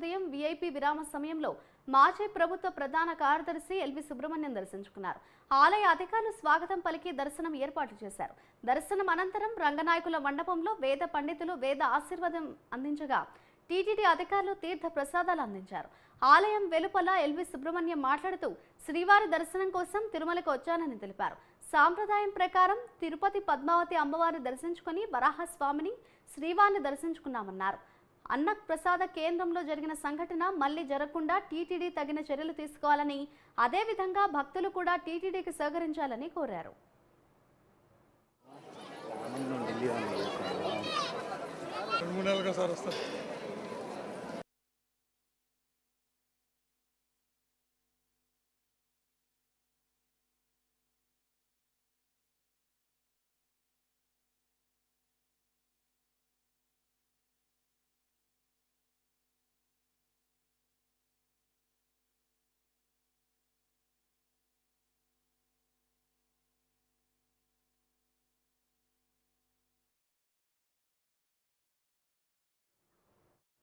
ఉదయం వీఐపీ విరామ సమయంలో మాజీ ప్రభుత్వ ప్రధాన కార్యదర్శి ఎల్వి సుబ్రహ్మణ్యం దర్శించుకున్నారు. ఆలయ అధికారులు స్వాగతం పలికి దర్శనం ఏర్పాటు చేశారు. దర్శనం అనంతరం రంగనాయకుల మండపంలో వేద పండితులు వేద ఆశీర్వాదం అందించగా టీటీడీ అధికారులు తీర్థ ప్రసాదాలు అందించారు. ఆలయం వెలుపల ఎల్వి సుబ్రహ్మణ్యం మాట్లాడుతూ శ్రీవారి దర్శనం కోసం తిరుమలకు వచ్చానని తెలిపారు. సాంప్రదాయం ప్రకారం తిరుపతి పద్మావతి అమ్మవారిని దర్శించుకుని వరాహస్వామిని శ్రీవారిని దర్శించుకున్నామన్నారు. అన్న ప్రసాద కేంద్రంలో జరిగిన సంఘటన మళ్ళీ జరగకుండా టీటీడీ తగిన చర్యలు తీసుకోవాలని అదేవిధంగా భక్తులు కూడా టీటీడీకి సహకరించాలని కోరారు. మూడు నెలలుగా సార్ వస్తారు.